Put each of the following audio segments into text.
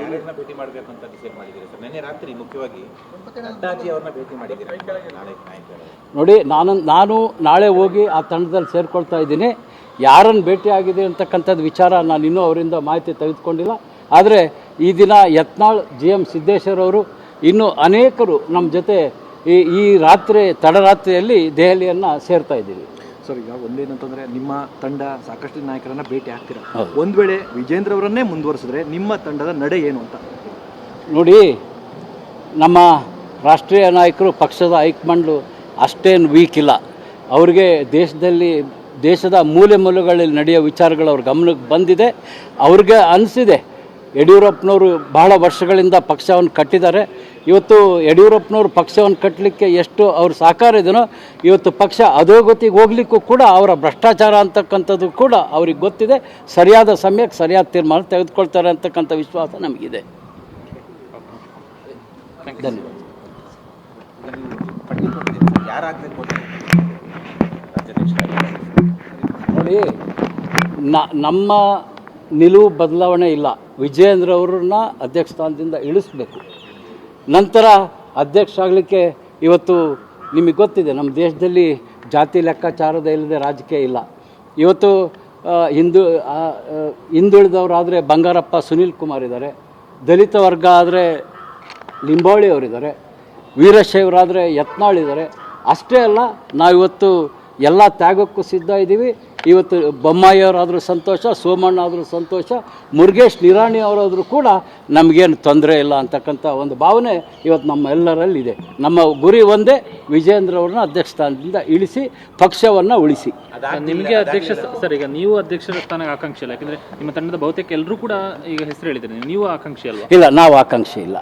ಯಾರ್ಯಾರನ್ನ ಭೇಟಿ ಮಾಡಬೇಕು ಅಂತ ಡಿಸೈಡ್ ಮಾಡಿದ್ದೀರಿ ಸರ್. ನಿನ್ನೆ ರಾತ್ರಿ ಮುಖ್ಯವಾಗಿ ನಡ್ಡಾಜಿ ಅವ್ರನ್ನ ಭೇಟಿ ಮಾಡಿದ್ದೀರಿ? ನಾಳೆ ನೋಡಿ, ನಾನು ನಾನು ನಾಳೆ ಹೋಗಿ ಆ ತಂಡದಲ್ಲಿ ಸೇರ್ಕೊಳ್ತಾ ಇದ್ದೀನಿ. ಯಾರನ್ನು ಭೇಟಿ ಆಗಿದೆ ಅಂತಕ್ಕಂಥದ್ದು ವಿಚಾರ ನಾನು ಇನ್ನೂ ಅವರಿಂದ ಮಾಹಿತಿ ತೆಗೆದುಕೊಂಡಿಲ್ಲ. ಆದರೆ ಈ ದಿನ ಯತ್ನಾಳ್, ಜಿ ಎಂ ಸಿದ್ದೇಶ್ವರವರು ಇನ್ನೂ ಅನೇಕರು ನಮ್ಮ ಜೊತೆ ಈ ಈ ರಾತ್ರಿ, ತಡರಾತ್ರಿಯಲ್ಲಿ ದೆಹಲಿಯನ್ನು ಸೇರ್ತಾ ಇದ್ದೀವಿ ಸರ್ ಈಗ ಒಂದೇನಂತಂದ್ರೆ ನಿಮ್ಮ ತಂಡ ಸಾಕಷ್ಟು ನಾಯಕರನ್ನ ಭೇಟಿ ಆಗ್ತೀರಾ? ಒಂದು ವೇಳೆ ವಿಜೇಂದ್ರ ಅವರನ್ನೇ ಮುಂದುವರಿಸಿದ್ರೆ ನಿಮ್ಮ ತಂಡದ ನಡೆ ಏನು ಅಂತ? ನೋಡಿ ನಮ್ಮ ರಾಷ್ಟ್ರೀಯ ನಾಯಕರು ಪಕ್ಷದ ಹೈಕಮಾಂಡು ಅಷ್ಟೇನು ವೀಕ್ ಇಲ್ಲ. ಅವ್ರಿಗೆ ದೇಶದಲ್ಲಿ ದೇಶದ ಮೂಲೆ ಮೂಲೆಗಳಲ್ಲಿ ನಡೆಯೋ ವಿಚಾರಗಳು ಅವ್ರ ಗಮನಕ್ಕೆ ಬಂದಿದೆ. ಅವ್ರಿಗೆ ಅನಿಸಿದೆ ಯಡಿಯೂರಪ್ಪನವರು ಬಹಳ ವರ್ಷಗಳಿಂದ ಪಕ್ಷವನ್ನು ಕಟ್ಟಿದ್ದಾರೆ. ಇವತ್ತು ಯಡಿಯೂರಪ್ಪನವರು ಪಕ್ಷವನ್ನು ಕಟ್ಟಲಿಕ್ಕೆ ಎಷ್ಟು ಅವ್ರ ಸಹಕಾರ ಇದೆಯೋ ಇವತ್ತು ಪಕ್ಷ ಅಧೋಗತಿಗೆ ಹೋಗ್ಲಿಕ್ಕೂ ಕೂಡ ಅವರ ಭ್ರಷ್ಟಾಚಾರ ಅಂತಕ್ಕಂಥದ್ದು ಕೂಡ ಅವ್ರಿಗೆ ಗೊತ್ತಿದೆ. ಸರಿಯಾದ ಸಮಯಕ್ಕೆ ಸರಿಯಾದ ತೀರ್ಮಾನ ತೆಗೆದುಕೊಳ್ತಾರೆ ಅಂತಕ್ಕಂಥ ವಿಶ್ವಾಸ ನಮಗಿದೆ. ಧನ್ಯವಾದ. ನೋಡಿ ನಮ್ಮ ನಿಲುವು ಬದಲಾವಣೆ ಇಲ್ಲ. ವಿಜಯೇಂದ್ರ ಅವರನ್ನ ಅಧ್ಯಕ್ಷ ಸ್ಥಾನದಿಂದ ಇಳಿಸ್ಬೇಕು. ನಂತರ ಅಧ್ಯಕ್ಷ ಆಗಲಿಕ್ಕೆ ಇವತ್ತು ನಿಮಗೆ ಗೊತ್ತಿದೆ, ನಮ್ಮ ದೇಶದಲ್ಲಿ ಜಾತಿ ಲೆಕ್ಕಾಚಾರದ ಇಲ್ಲದೆ ರಾಜಕೀಯ ಇಲ್ಲ. ಇವತ್ತು ಹಿಂದು ಹಿಂದುಳಿದವರಾದರೆ ಬಂಗಾರಪ್ಪ ಸುನೀಲ್ ಕುಮಾರ್ ಇದ್ದಾರೆ, ದಲಿತ ವರ್ಗ ಆದರೆ ಲಿಂಬಾವಳಿ ಅವರಿದ್ದಾರೆ ವೀರಶೈವರಾದರೆ ಯತ್ನಾಳ್ ಇದ್ದಾರೆ. ಅಷ್ಟೇ ಅಲ್ಲ, ನಾವಿವತ್ತು ಎಲ್ಲ ತ್ಯಾಗಕ್ಕೂ ಸಿದ್ಧ ಇದ್ದೀವಿ. ಇವತ್ತು ಬೊಮ್ಮಾಯಿಯವರಾದರೂ ಸಂತೋಷ ಸೋಮಣ್ಣ ಆದರೂ ಸಂತೋಷ ಮುರುಗೇಶ್ ನಿರಾಣಿ ಅವರಾದರೂ ಕೂಡ ನಮಗೇನು ತೊಂದರೆ ಇಲ್ಲ ಅಂತಕ್ಕಂಥ ಒಂದು ಭಾವನೆ ಇವತ್ತು ನಮ್ಮ ಎಲ್ಲರಲ್ಲಿದೆ ನಮ್ಮ ಗುರಿ ಒಂದೇ ವಿಜೇಂದ್ರ ಅವ್ರನ್ನ ಅಧ್ಯಕ್ಷ ಸ್ಥಾನದಿಂದ ಇಳಿಸಿ ಪಕ್ಷವನ್ನು ಉಳಿಸಿ. ನಿಮಗೆ ಅಧ್ಯಕ್ಷ ಸರ್ ಈಗ ನೀವು ಅಧ್ಯಕ್ಷರ ಸ್ಥಾನಕ್ಕೆ ಆಕಾಂಕ್ಷಿ ಅಲ್ಲ ಯಾಕಂದ್ರೆ ನಿಮ್ಮ ತಂಡದ ಬಹುತೇಕ ಎಲ್ಲರೂ ಕೂಡ ಈಗ ಹೆಸರು ಹೇಳಿದ್ರೆ ನೀವು ಆಕಾಂಕ್ಷಿ ಅಲ್ವಾ? ಇಲ್ಲ ನಾವು ಆಕಾಂಕ್ಷಿ ಇಲ್ಲ.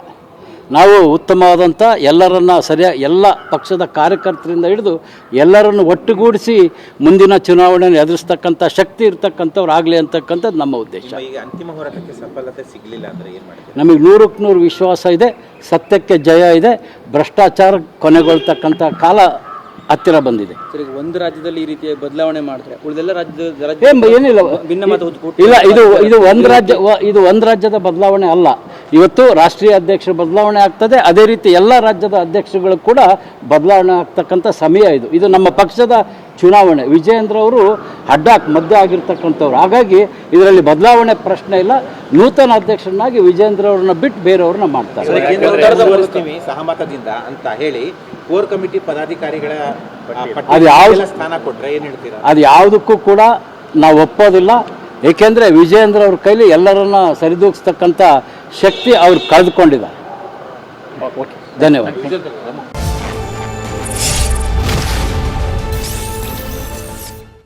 ನಾವು ಉತ್ತಮವಾದಂಥ ಎಲ್ಲರನ್ನ ಸರಿಯಾಗಿ ಎಲ್ಲ ಪಕ್ಷದ ಕಾರ್ಯಕರ್ತರಿಂದ ಹಿಡಿದು ಎಲ್ಲರನ್ನು ಒಟ್ಟುಗೂಡಿಸಿ ಮುಂದಿನ ಚುನಾವಣೆಯನ್ನು ಎದುರಿಸ್ತಕ್ಕಂಥ ಶಕ್ತಿ ಇರ್ತಕ್ಕಂಥವ್ರು ಆಗಲಿ ಅಂತಕ್ಕಂಥದ್ದು ನಮ್ಮ ಉದ್ದೇಶ. ಈಗ ಅಂತಿಮ ಹೋರಾಟಕ್ಕೆ ಸಫಲತೆ ಸಿಗಲಿಲ್ಲ ಅಂದ್ರೆ ಏನು ನಮಗೆ ನೂರಕ್ಕೆ ನೂರು ವಿಶ್ವಾಸ ಇದೆ ಸತ್ಯಕ್ಕೆ ಜಯ ಇದೆ ಭ್ರಷ್ಟಾಚಾರ ಕೊನೆಗೊಳ್ತಕ್ಕಂಥ ಕಾಲ ಹತ್ತಿರ ಬಂದಿದೆ. ಒಂದು ರಾಜ್ಯದಲ್ಲಿ ಈ ರೀತಿಯ ಬದಲಾವಣೆ ಮಾಡಿದ್ರೆ ಉಳಿದೆಲ್ಲ ರಾಜ್ಯದ ಏನಿಲ್ಲ. ಭಿನ್ನಮತ ಇಲ್ಲ ಇದು ಇದು ಒಂದು ರಾಜ್ಯ ವ- ಇದು ಒಂದು ರಾಜ್ಯದ ಬದಲಾವಣೆ ಅಲ್ಲ. ಇವತ್ತು ರಾಷ್ಟ್ರೀಯ ಅಧ್ಯಕ್ಷರ ಬದಲಾವಣೆ ಆಗ್ತದೆ. ಅದೇ ರೀತಿ ಎಲ್ಲ ರಾಜ್ಯದ ಅಧ್ಯಕ್ಷರುಗಳು ಕೂಡ ಬದಲಾವಣೆ ಆಗ್ತಕ್ಕಂಥ ಸಮಯ ಇದು. ಇದು ನಮ್ಮ ಪಕ್ಷದ ಚುನಾವಣೆ. ವಿಜಯೇಂದ್ರ ಅವರು ಅಡ್ಡಾಕ್ ಮಧ್ಯ ಆಗಿರ್ತಕ್ಕಂಥವ್ರು. ಹಾಗಾಗಿ ಇದರಲ್ಲಿ ಬದಲಾವಣೆ ಪ್ರಶ್ನೆ ಇಲ್ಲ. ನೂತನ ಅಧ್ಯಕ್ಷರನ್ನಾಗಿ ವಿಜಯೇಂದ್ರ ಅವ್ರನ್ನ ಬಿಟ್ಟು ಬೇರೆಯವ್ರನ್ನ ಮಾಡ್ತಾರೆ. ಸಹಮತದಿಂದ ಅಂತ ಹೇಳಿ ಕೋರ್ ಕಮಿಟಿ ಪದಾಧಿಕಾರಿಗಳ ಅದು ಯಾವ- ಸ್ಥಾನ ಕೊಟ್ಟರೆ ಏನು ಹೇಳ್ತೀರಾ? ಅದು ಯಾವುದಕ್ಕೂ ಕೂಡ ನಾವು ಒಪ್ಪೋದಿಲ್ಲ. ಏಕೆಂದರೆ ವಿಜಯೇಂದ್ರ ಅವ್ರ ಕೈಲಿ ಎಲ್ಲರನ್ನ ಸರಿದೂಗಿಸ್ತಕ್ಕಂಥ ಶಕ್ತಿ ಅವ್ರು ಕಳೆದುಕೊಂಡಿದ್ದಾರೆ. ಧನ್ಯವಾದ.